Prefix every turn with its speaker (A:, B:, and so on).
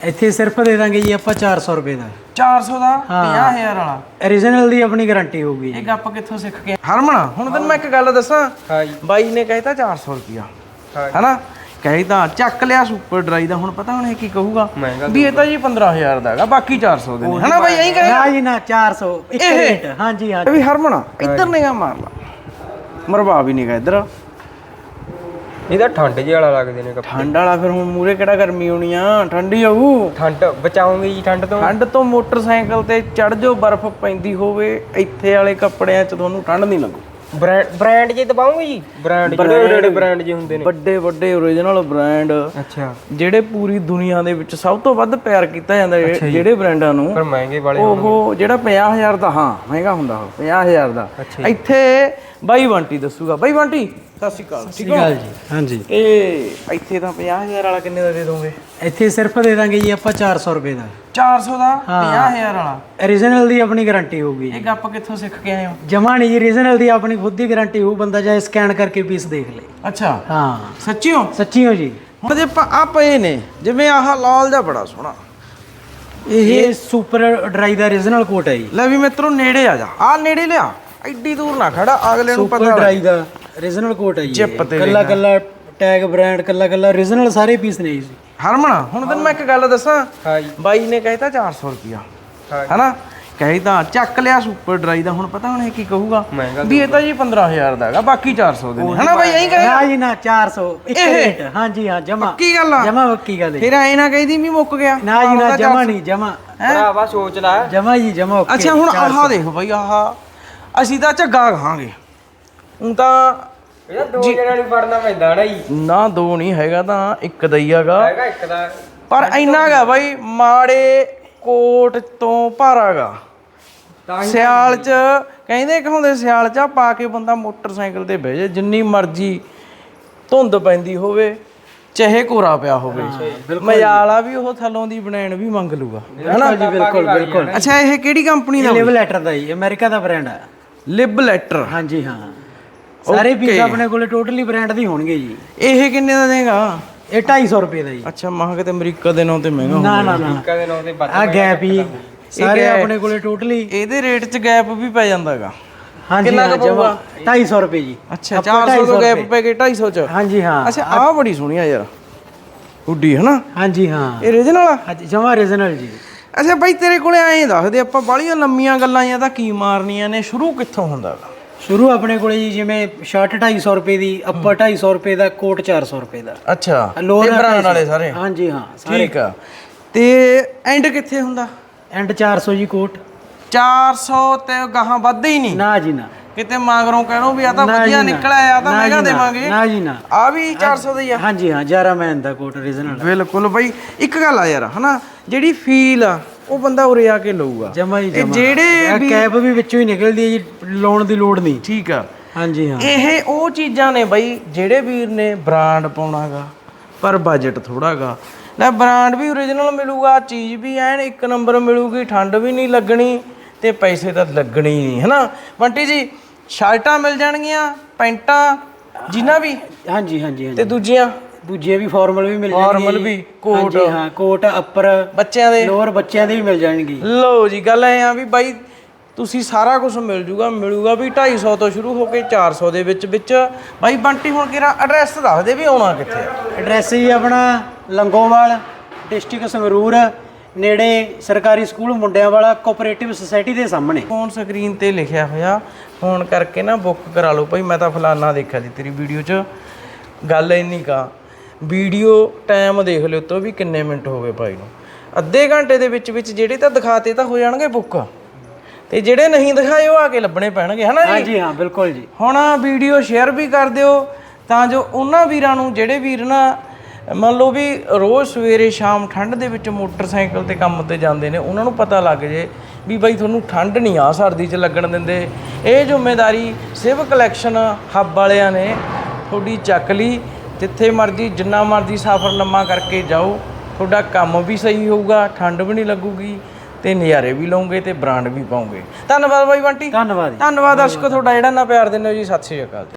A: ਇੱਥੇ ਸਿਰਫ ਦੇ ਦਾਂਗੇ ਜੀ ਆਪਾਂ 400 ਰੁਪਏ ਦਾ।
B: 400 ਦਾ?
A: ਹਾਂ।
B: 50000 ਵਾਲਾ?
A: Origignal ਦੀ ਆਪਣੀ ਗਾਰੰਟੀ ਹੋਊਗੀ
B: ਇਹ ਗੱਪ ਕਿੱਥੋਂ ਸਿੱਖ ਕੇ? ਹਰਮਨ ਹੁਣ ਤੈਨੂੰ ਮੈਂ ਇੱਕ ਗੱਲ ਦੱਸਾਂ? ਬਾਈ ਨੇ ਕਹਿਤਾ 400 ਰੁਪਿਆ ਹੈਨਾ? ਕਹਿਤਾ ਚੱਕ ਲਿਆ ਸੁਪਰ ਡਰਾਈ ਦਾ ਹੁਣ ਪਤਾ ਹੁਣ ਇਹ ਕੀ ਕਹੂਗਾ? ਵੀ ਇਹ ਤਾਂ ਜੀ 15000 ਦਾ ਹੈਗਾ ਬਾਕੀ 400 ਦੇ ਨੇ। ਹੈਨਾ ਬਾਈ ਐਂ ਕਹੇਗਾ
A: ਨਾ? ਜੀ ਨਾ 400 ਇੱਕ? ਰੇਟ ਹਾਂਜੀ ਹਾਂ
B: ਵੀ ਹਰਮਨ ਇੱਧਰ ਨਿਗਾ ਮਾਰ ਲਾ। ਮਰਵਾ ਵੀ ਨਹੀਂਗਾ ਇੱਧਰ।
C: ਇਹਦਾ ਠੰਡ ਜਿਹੇ ਵਾਲਾ ਲੱਗਦੇ ਨੇ ਕੱਪੜੇ।
B: ਠੰਡ ਵਾਲਾ ਫਿਰ ਹੁਣ ਮੂਰੇ ਕਿਹੜਾ ਗਰਮੀ ਹੋਣੀ ਆ? ਠੰਡੀ ਹੋਊ।
C: ਠੰਡ ਬਚਾਉਂਗੇ ਜੀ ਠੰਡ ਤੋਂ।
B: ਠੰਡ ਤੋਂ ਮੋਟਰਸਾਈਕਲ ਤੇ ਚੜ ਜਾਓ ਬਰਫ਼ ਪੈਂਦੀ ਹੋਵੇ ਇੱਥੇ ਵਾਲੇ ਕੱਪੜਿਆਂ 'ਚ ਤੁਹਾਨੂੰ ਠੰਡ ਨਹੀਂ ਲੱਗੂ।
C: ਬ੍ਰਾਂਡ ਬ੍ਰਾਂਡ ਜੇ ਦਬਾਉਂਗੇ ਜੀ? ਬ੍ਰਾਂਡ ਜਿਹੜੇ ਜਿਹੜੇ ਬ੍ਰਾਂਡ ਜੇ ਹੁੰਦੇ ਨੇ।
B: ਵੱਡੇ ਵੱਡੇ ਓਰੀਜਨਲ ਬ੍ਰਾਂਡ।
C: ਅੱਛਾ।
B: ਜਿਹੜੇ ਪੂਰੀ ਦੁਨੀਆ ਦੇ ਵਿੱਚ ਸਭ ਤੋਂ ਵੱਧ ਪਿਆਰ ਕੀਤਾ ਜਾਂਦਾ ਜਿਹੜੇ ਬ੍ਰਾਂਡਾਂ ਨੂੰ
C: ਪਰ ਮਹਿੰਗੇ ਵਾਲੇ
B: ਉਹ ਜਿਹੜਾ 50000 ਦਾ ਹਾਂ ਮਹਿੰਗਾ ਹੁੰਦਾ ਉਹ 50000 ਦਾ। ਇੱਥੇ ਬਾਈ ਬੰਟੀ ਦੱਸੂਗਾ। ਬਾਈ ਬੰਟੀ ਸਤਿ ਸ਼੍ਰੀ ਅਕਾਲ ਠੀਕ ਹੋ?
A: ਜੀ ਹਾਂਜੀ।
B: ਇਹ ਇੱਥੇ ਤਾਂ 50000 ਵਾਲਾ ਕਿੰਨੇ ਦਾ ਦੇ ਦੋਗੇ?
A: ਇੱਥੇ ਸਿਰਫ ਦੇ ਦਾਂਗੇ ਜੀ ਆਪਾਂ 400 ਰੁਪਏ ਦਾ।
B: 400 ਦਾ? 50000 ਵਾਲਾ?
A: Origignal ਦੀ ਆਪਣੀ ਗਾਰੰਟੀ ਹੋਊਗੀ
B: ਇਹ ਗੱਪ ਕਿੱਥੋਂ ਸਿੱਖ ਕੇ ਆਏ ਹੋ?
A: ਜਮਾ ਨਹੀਂ ਜੀ origignal ਦੀ ਆਪਣੀ ਖੁਦ ਦੀ ਗਾਰੰਟੀ ਹੋਊ ਬੰਦਾ ਚਾਹੇ ਸਕੈਨ ਕਰਕੇ ਪੀਸ ਦੇਖ ਲੇ।
B: ਅੱਛਾ।
A: ਹਾਂ।
B: ਸੱਚੀ ਹੋ?
A: ਸੱਚੀ ਹੋ ਜੀ।
B: ਹੁਣ ਜੇ ਆਪਾਂ ਆ ਪਏ ਨੇ ਜਿਵੇਂ ਆਹ ਲਾਲ ਦਾ ਬੜਾ ਸੋਹਣਾ।
A: ਇਹ ਸੁਪਰ ਡਰਾਈ ਦਾ origignal ਕੋਟ ਹੈ ਜੀ।
B: ਲੈ ਵੀ ਮਿੱਤਰੋ ਨੇੜੇ ਆ ਜਾ। ਆ ਨੇੜੇ ਲਿਆ। ਐਡੀ ਦੂਰ ਨਾ ਖੜਾ ਅਗਲੇ ਨੂੰ ਪਤਾ
A: ਡਰਾਈ ਦਾ origignal ਕੋਟ ਹੈ ਜੀ ਕੱਲਾ ਕੱਲਾ ਟੈਗ ਬ੍ਰਾਂਡ ਕੱਲਾ ਕੱਲਾ origignal ਸਾਰੇ ਪੀਸ ਨੇ ਜੀ।
B: ਹਰਮਨ ਹੁਣ ਤੈਨੂੰ ਮੈਂ ਇੱਕ ਗੱਲ ਦੱਸਾਂ।
C: ਹਾਂ ਜੀ।
B: ਬਾਈ ਨੇ ਕਹਿਤਾ 400 ਰੁਪਿਆ
C: ਹਾਂ
B: ਹਨਾ? ਕਹਿਤਾ ਚੱਕ ਲਿਆ ਸੁਪਰ ਡਰਾਈ ਦਾ ਹੁਣ ਪਤਾ ਹੁਣ ਇਹ ਕੀ ਕਹੂਗਾ?
C: ਮਹਿੰਗਾ
B: ਵੀ ਇਹ ਤਾਂ ਜੀ 15000 ਦਾ ਹੈਗਾ ਬਾਕੀ 400 ਦੇ ਨੇ। ਹਨਾ ਬਾਈ ਐਂ ਕਹੇਗਾ?
A: ਨਾ ਜੀ ਨਾ 400 ਇੱਕ? ਰੇਟ ਹਾਂਜੀ ਹਾਂ ਜਮਾ।
B: ਕੀ ਗੱਲ ਆ।
A: ਜਮਾ ਪੱਕੀ ਗੱਲ ਹੈ।
B: ਫਿਰ ਐਂ ਨਾ ਕਹਿੰਦੀ ਵੀ ਮੁੱਕ ਗਿਆ।
A: ਨਾ ਜੀ ਨਾ ਜਮਾ ਨਹੀਂ ਜਮਾ।
C: ਭਰਾਵਾ ਸੋਚ ਲੈ।
A: ਜਮਾ ਜੀ ਜਮਾ ਓਕੇ।
B: ਅੱਛਾ ਹੁਣ ਆਹ ਦੇਖ ਬਾਈ ਆਹ। ਅਸੀਂ ਤਾਂ ਝੱਗਾ ਖਾਂਗੇ ਹੁਣ ਤਾਂ
C: ਇਹਦਾ ਦੋ ਜਣਿਆਂ ਨੂੰ ਫੜਨਾ ਪੈਂਦਾ ਨਾ ਜੀ।
B: ਨਾ ਦੋ ਨਹੀਂ ਹੈਗਾ ਤਾਂ ਇੱਕ ਦਈਆਗਾ
C: ਹੈਗਾ। ਇੱਕ ਦਾ।
B: ਪਰ ਇੰਨਾ ਗਾ ਬਾਈ ਮਾੜੇ ਕੋਟ ਤੋਂ ਭਾਰਾਗਾ
C: ਤਾਂ ਹੀ
B: ਸਿਆਲ ਚ ਕਹਿੰਦੇ ਕਹਾਉਂਦੇ ਸਿਆਲ ਚ ਪਾ ਕੇ ਬੰਦਾ ਮੋਟਰਸਾਈਕਲ ਤੇ ਬਹਿ ਜਾ ਜਿੰਨੀ ਮਰਜ਼ੀ ਧੁੰਦ ਪੈਂਦੀ ਹੋਵੇ ਚਾਹੇ ਕੋਰਾ ਪਿਆ ਹੋਵੇ। ਮਜਾਲਾ ਵੀ ਉਹ ਥੱਲੋਂ ਦੀ ਬਣਾਣ ਵੀ ਮੰਗ ਲੂਗਾ।
A: ਹਨਾ? ਜੀ ਬਿਲਕੁਲ ਬਿਲਕੁਲ
B: ਅੱਛਾ ਇਹ ਕਿਹੜੀ ਕੰਪਨੀ ਦਾ
A: ਲਿਵ ਲੈਟਰ ਦਾ ਜੀ ਅਮਰੀਕਾ ਦਾ ਬ੍ਰਾਂਡ ਹੈ
B: ਲਿਬ ਲੈਟਰ।
A: ਹਾਂਜੀ ਹਾਂ। ਸਾਰੇ ਪੀਸ ਆਪਣੇ ਕੋਲੇ ਟੋਟਲੀ ਬ੍ਰਾਂਡ ਦੇ ਹੋਣਗੇ ਜੀ।
B: ਇਹ ਕਿੰਨੇ ਦਾ ਦੇਗਾ?
A: ਇਹ 250 ਰੁਪਏ ਦਾ ਜੀ।
B: ਅੱਛਾ ਮਹਾਂ ਕਿਤੇ ਅਮਰੀਕਾ ਦੇ ਨਾਂ ਤੇ ਮਹਿੰਗਾ ਹੋਊ।
A: ਨਾ ਨਾ। ਨਾ
C: ਕਦੇ ਨਾ ਉਹਦੇ ਬੱਚ
A: ਆ ਗੈਪ ਹੀ ਸਾਰੇ ਆਪਣੇ ਕੋਲੇ ਟੋਟਲੀ
B: ਇਹਦੇ ਰੇਟ 'ਚ ਗੈਪ ਵੀ ਪੈ ਜਾਂਦਾਗਾ।
A: ਹਾਂਜੀ
B: ਕਿੰਨਾ ਕੁ
A: ਜਮਾ। 250 ਰੁਪਏ ਜੀ।
B: ਅੱਛਾ
A: ਆਪਾਂ
B: 400 ਤੋਂ
A: 250
B: ਗੈਪ। ਪੈ ਗਏ 250 ਚ।
A: ਹਾਂਜੀ ਹਾਂ।
B: ਅੱਛਾ ਆਹ ਬੜੀ ਸੋਹਣੀ ਆ ਯਾਰ। ਹੁੱਡੀ ਹੈ ਨਾ
A: ਹਾਂਜੀ ਹਾਂ।
B: ਇਹ ਰੀਜਨਲ ਆ?
A: ਹਾਂਜੀ ਜਮਾ ਰੀਜ਼ਨਲ ਜੀ।
B: ਅੱਛਾ ਬਾਈ ਤੇਰੇ ਕੋਲੇ ਐਂ ਦੱਸ ਦੇ ਆਪਾਂ ਬਾਲੀਆਂ ਲੰਮੀਆਂ ਗੱਲਾਂ ਜਾਂ ਤਾਂ ਕੀ ਮਾਰਨੀਆਂ ਨੇ ਸ਼ੁਰੂ ਕਿੱਥੋਂ ਹੁੰਦਾ ਗਾ
A: ਸ਼ੁਰੂ ਆਪਣੇ ਕੋਲੇ ਜੀ ਜਿਵੇਂ ਸ਼ਰਟ 250 ਰੁਪਏ ਦੀ ਅੱਪਰ 250 ਰੁਪਏ ਦਾ ਕੋਟ 400 ਰੁਪਏ ਦਾ।
B: ਅੱਛਾ
A: ਲੋਅਰ
B: ਬ੍ਰਾਂਡ ਵਾਲੇ ਸਾਰੇ?
A: ਹਾਂਜੀ ਹਾਂ
B: ਠੀਕ ਆ। ਤੇ ਐਂਡ ਕਿੱਥੇ ਹੁੰਦਾ?
A: ਐਂਡ 400 ਜੀ ਕੋਟ।
B: 400 ਤੇ ਗਾਹਾਂ ਵੱਧ ਹੀ ਨਹੀਂ?
A: ਨਾ ਜੀ ਨਾ।
B: ਕਿਤੇ ਮਾਗਰੋਂ ਕਹਿਣੋ ਵੀ ਆ ਤਾਂ
A: ਨਾ ਜੀ
B: ਵਧੀਆ
A: ਨਾ।
B: ਨਿਕਲਿਆ ਆ ਤਾਂ
A: ਨਾ
B: ਮਹਿੰਗਾ
A: ਜੀ ਨਾ।
B: ਦੇਵਾਂਗੇ।
A: ਨਾ ਜੀ ਨਾ।
B: ਆ ਵੀ 400 ਦਾ ਹੀ ਆ।
A: ਹਾਂਜੀ ਹਾਂ 11 ਮੈਨ ਦਾ ਕੋਟ ਰੀਜ਼ਨਲ
B: ਬਿਲਕੁਲ ਬਾਈ ਇੱਕ ਗੱਲ ਆ ਯਾਰ ਹਨਾ ਜਿਹੜੀ ਫੀਲ ਆ ਉਹ ਬੰਦਾ ਉਰੇ ਆ ਕੇ ਲਊਗਾ।
A: ਜਮਾ ਹੀ
B: ਇਹ
A: ਜਮਾ।
B: ਜਿਹੜੇ ਵੀ
A: ਕੈਪ ਵੀ ਵਿੱਚੋਂ ਹੀ ਨਿਕਲਦੀ ਹੈ ਜੀ ਲਾਉਣ ਦੀ ਲੋੜ ਨਹੀਂ।
B: ਠੀਕ ਆ।
A: ਹਾਂਜੀ ਹਾਂ।
B: ਇਹ ਉਹ ਚੀਜ਼ਾਂ ਨੇ ਬਾਈ ਜਿਹੜੇ ਵੀਰ ਨੇ ਬ੍ਰਾਂਡ ਪਾਉਣਾਗਾ ਪਰ ਬਜਟ ਥੋੜਾਗਾ ਲੈ ਬ੍ਰਾਂਡ ਵੀ ਓਰੀਜਨਲ ਮਿਲੂਗਾ ਚੀਜ਼ ਵੀ ਐਨ ਇੱਕ ਨੰਬਰ ਮਿਲੂਗੀ ਠੰਡ ਵੀ ਨਹੀਂ ਲੱਗਣੀ। ਤੇ ਪੈਸੇ ਤਾਂ ਲੱਗਣੇ ਹੀ ਨਹੀਂ ਹਨਾ? ਬੰਟੀ ਜੀ ਸ਼ਰਟਾਂ ਮਿਲ ਜਾਣਗੀਆਂ ਪੈਂਟਾਂ ਜਿਨ੍ਹਾਂ ਵੀ?
A: ਹਾਂਜੀ ਹਾਂਜੀ
B: ਤੇ
A: ਹਾਂਜੀ
B: ਦੂਜੀਆਂ
A: ਦੂਜੇ ਵੀ ਫਾਰਮਲ ਵੀ ਮਿਲ ਜਾਣਗੇ
B: Formal
A: ਜੀ।
B: ਵੀ, ਕੋਟ।
A: ਹਾਂਜੀ ਹਾਂ ਕੋਟ ਅੱਪਰ
B: ਬੱਚਿਆਂ ਦੇ?
A: ਲੋਅਰ ਬੱਚਿਆਂ ਦੇ ਵੀ ਮਿਲ ਜਾਣਗੇ।
B: ਲਓ ਜੀ ਗੱਲ ਐ ਆ ਵੀ ਬਾਈ ਤੁਸੀਂ ਸਾਰਾ ਕੁਝ ਮਿਲ ਜੂਗਾ ਮਿਲੂਗਾ ਵੀ 250 ਤੋਂ ਸ਼ੁਰੂ ਹੋ ਕੇ 400 ਦੇ ਵਿੱਚ ਵਿੱਚ। ਬਾਈ ਬੰਟੀ ਹੁਣ ਕਿਹੜਾ ਐਡਰੈਸ ਦੱਸ ਦੇ ਵੀ ਆਉਣਾ ਕਿੱਥੇ ਆ?
A: ਐਡਰੈਸ ਜੀ ਆਪਣਾ ਲੰਗੋਵਾਲ ਡਿਸਟ੍ਰਿਕਟ ਸੰਗਰੂਰ। ਨੇੜੇ ਸਰਕਾਰੀ ਸਕੂਲ ਮੁੰਡਿਆਂ ਵਾਲਾ ਕੋਆਪਰੇਟਿਵ ਸੁਸਾਇਟੀ ਦੇ ਸਾਹਮਣੇ।
B: ਫੋਨ ਸਕਰੀਨ ਤੇ ਲਿਖਿਆ ਹੋਇਆ ਫੋਨ ਕਰਕੇ ਨਾ ਬੁੱਕ ਕਰਾ ਲਓ ਭਾਈ ਮੈਂ ਤਾਂ ਫਲਾਨਾ ਦੇਖਿਆ ਸੀ ਤੇਰੀ ਵੀਡੀਓ 'ਚ। ਗੱਲ ਇੰਨੀ ਕਾ ਵੀਡੀਓ ਟਾਈਮ ਦੇਖ ਲਿਓ ਤੋਂ ਵੀ ਕਿੰਨੇ ਮਿੰਟ ਹੋ ਗਏ ਭਾਈ ਨੂੰ। ਅੱਧੇ ਘੰਟੇ ਦੇ ਵਿੱਚ ਵਿੱਚ ਜਿਹੜੇ ਤਾਂ ਦਿਖਾਤੇ ਤਾਂ ਹੋ ਜਾਣਗੇ ਬੁੱਕ ਤੇ ਜਿਹੜੇ ਨਹੀਂ ਦਿਖਾਏ ਉਹ ਆ ਕੇ ਲੱਭਣੇ ਪੈਣਗੇ ਹਨਾ ਜੀ?
A: ਹਾਂਜੀ ਹਾਂ ਬਿਲਕੁਲ ਜੀ।
B: ਹੁਣ ਵੀਡੀਓ ਸ਼ੇਅਰ ਵੀ ਕਰ ਦਿਓ ਤਾਂ ਜੋ ਉਹਨਾਂ ਵੀਰਾਂ ਨੂੰ ਜਿਹੜੇ ਵੀਰ ਨਾ ਮੰਨ ਲਓ ਵੀ ਰੋਜ਼ ਸਵੇਰੇ ਸ਼ਾਮ ਠੰਡ ਦੇ ਵਿੱਚ ਮੋਟਰਸਾਈਕਲ ਤੇ ਕੰਮ ਤੇ ਜਾਂਦੇ ਨੇ ਉਹਨਾਂ ਨੂੰ ਪਤਾ ਲੱਗ ਜੇ ਵੀ ਬਾਈ ਤੁਹਾਨੂੰ ਠੰਡ ਨਹੀਂ ਆ ਸਰਦੀ 'ਚ ਲੱਗਣ ਦਿੰਦੇ। ਇਹ ਜ਼ਿੰਮੇਵਾਰੀ ਸਿਵ ਕਲੈਕਸ਼ਨ ਹੱਬ ਵਾਲਿਆਂ ਨੇ ਤੁਹਾਡੀ ਚੱਕ ਲਈ। ਜਿੱਥੇ ਮਰਜ਼ੀ ਜਿੰਨਾ ਮਰਜ਼ੀ ਸਫ਼ਰ ਲੰਮਾ ਕਰਕੇ ਜਾਓ ਤੁਹਾਡਾ ਕੰਮ ਵੀ ਸਹੀ ਹੋਊਗਾ ਠੰਡ ਵੀ ਨਹੀਂ ਲੱਗੂਗੀ ਤੇ ਨਜ਼ਾਰੇ ਵੀ ਲਓਗੇ ਤੇ ਬ੍ਰਾਂਡ ਵੀ ਪਾਓਗੇ। ਧੰਨਵਾਦ ਬਾਈ ਬੰਟੀ।
A: ਧੰਨਵਾਦ
B: ਧੰਨਵਾਦ ਦਰਸ਼ਕੋ ਤੁਹਾਡਾ ਜਿਹੜਾ ਨਾ ਪਿਆਰ ਦਿੰਦੇ ਹੋ ਜੀ ਸਤਿ ਸ਼੍ਰੀ ਅਕਾਲ